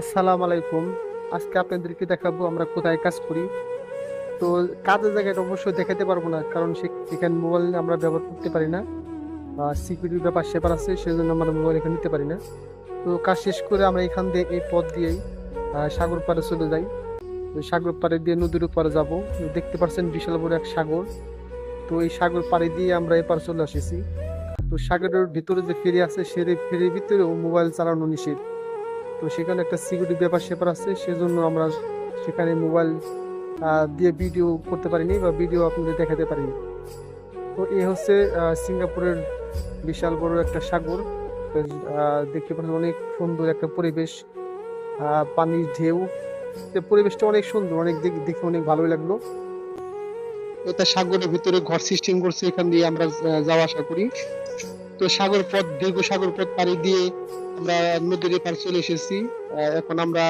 আসসালামু আলাইকুম। আজকে আপনাদেরকে দেখাবো আমরা কোথায় কাজ করি। তো কাজের জায়গাটা অবশ্যই দেখাতে পারব না, কারণ সেখানে মোবাইল আমরা ব্যবহার করতে পারি না সিকিউরিটির ব্যাপার সেপার আছে সেই জন্য আমরা মোবাইল এখানে নিতে পারি না। তো কাজ শেষ করে আমরা এখান দিয়ে এই পথ দিয়েই সাগর পাড়ে চলে যাই। তো সাগর পাড়ে দিয়ে নদীর উপরে যাব। দেখতে পাচ্ছেন বিশাল বড় এক সাগর। তো এই সাগর পাড়ে দিয়ে আমরা এপার চলে এসেছি তো সাগরের ভিতরে যে ফেরি আছে সে ফেরির ভিতরেও মোবাইল চালানো নিষেধ। তো সেখানে একটা সিকিউরিটি ব্যাপার স্যাপার আছে, সেজন্য আমরা সেখানে মোবাইল দিয়ে ভিডিও করতে পারিনি বা ভিডিও আপনাদের দেখাতে পারিনি। তো এই হচ্ছে সিঙ্গাপুরের বিশাল বড় একটা সাগর। দেখতে পাচ্ছেন অনেক সুন্দর একটা পরিবেশ পানির ঢেউ। তো পরিবেশটা অনেক সুন্দর, অনেক দেখে অনেক ভালোই লাগল। এটা সাগরের ভিতরে ঘর সিস্টেম করছে, এখান দিয়ে আমরা যাওয়া আসা করি। তো সাগর পথ দীর্ঘ সাগর পথ পাড়ি দিয়ে আমরা নদীর এপার চলে এসেছি। এখন আমরা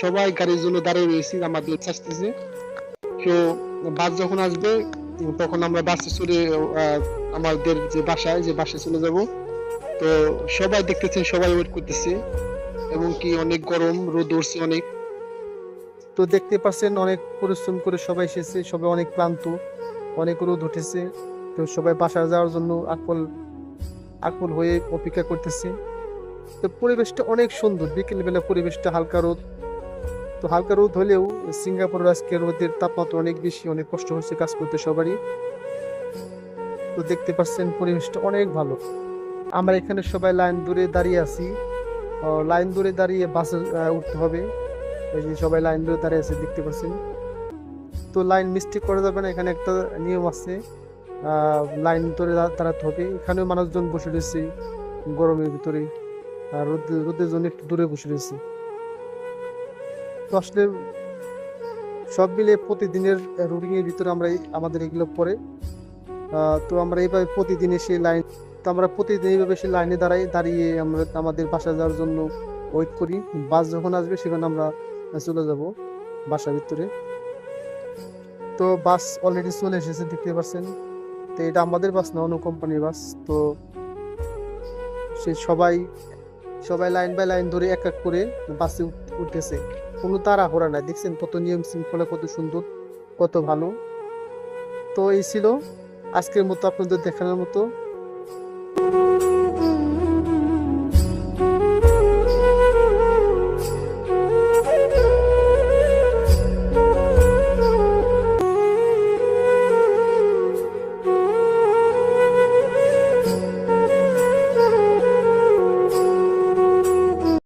সবাই গাড়ির জন্য দাঁড়িয়ে রয়েছি, আমাদের আসতেছে। তো বাস যখন আসবে, তখন আমরা বাসে চলে আমাদের যে বাসায়, যে বাসে চলে যাব। তো সবাই দেখতেছেন, সবাই ওয়েট করতেছে, এবং কি অনেক গরম, রোদ উঠছে অনেক। তো দেখতে পাচ্ছেন, অনেক পরিশ্রম করে সবাই এসেছে, সবাই অনেক ক্লান্ত, অনেক রোদ উঠেছে। তো সবাই বাসায় যাওয়ার জন্য আকল আকল হয়ে অপেক্ষা করতেছে। তো পরিবেশটা অনেক সুন্দর। বিকেলবেলা পরিবেশটা হালকা রোদ। তো হালকা রোদ হলেও সিঙ্গাপুরের আজকে রোদের তাপমাত্রা অনেক বেশি, অনেক কষ্ট হচ্ছে কাজ করতে সবারই। তো দেখতে পাচ্ছেন পরিবেশটা অনেক ভালো। আমরা এখানে সবাই লাইন দূরে দাঁড়িয়ে আছি। লাইন দূরে দাঁড়িয়ে বাসে উঠতে হবে। এই যে সবাই লাইন ধরে দাঁড়িয়ে আছে, দেখতে পাচ্ছেন। তো লাইন মিস্টেক করা যাবে না, এখানে একটা নিয়ম আছে। লাইন ধরে দাঁড়াতে হবে। এখানেও মানুষজন বসে রয়েছে গরমের ভিতরে। আর রোদে রোদের জন্য একটু দূরে বসে রয়েছে। তো আসলে সব মিলে প্রতিদিনের রুটিনের ভিতরে আমরা আমাদের এগুলো পড়ে। তো আমরা এইভাবে প্রতিদিন সেই লাইন তো আমরা প্রতিদিন এইভাবে সেই লাইনে দাঁড়াই, দাঁড়িয়ে আমরা, আমাদের বাসা যাওয়ার জন্য ওয়েট করি। বাস যখন আসবে সেখানে আমরা চলে যাব বাসার ভিতরে। তো বাস অলরেডি চলে এসেছে, দেখতে পাচ্ছেন। তো এটা আমাদের বাস না, অন্য কোম্পানির বাস। তো সে সবাই সবাই লাইন বাই লাইন ধরে এক এক করে বাসে উঠেছে কোনো হরা নাই। দেখছেন কত নিয়ম শৃঙ্খলা, কত সুন্দর, কত ভালো। তো এই ছিল আজকের মতো আপনাদের দেখানোর মতো।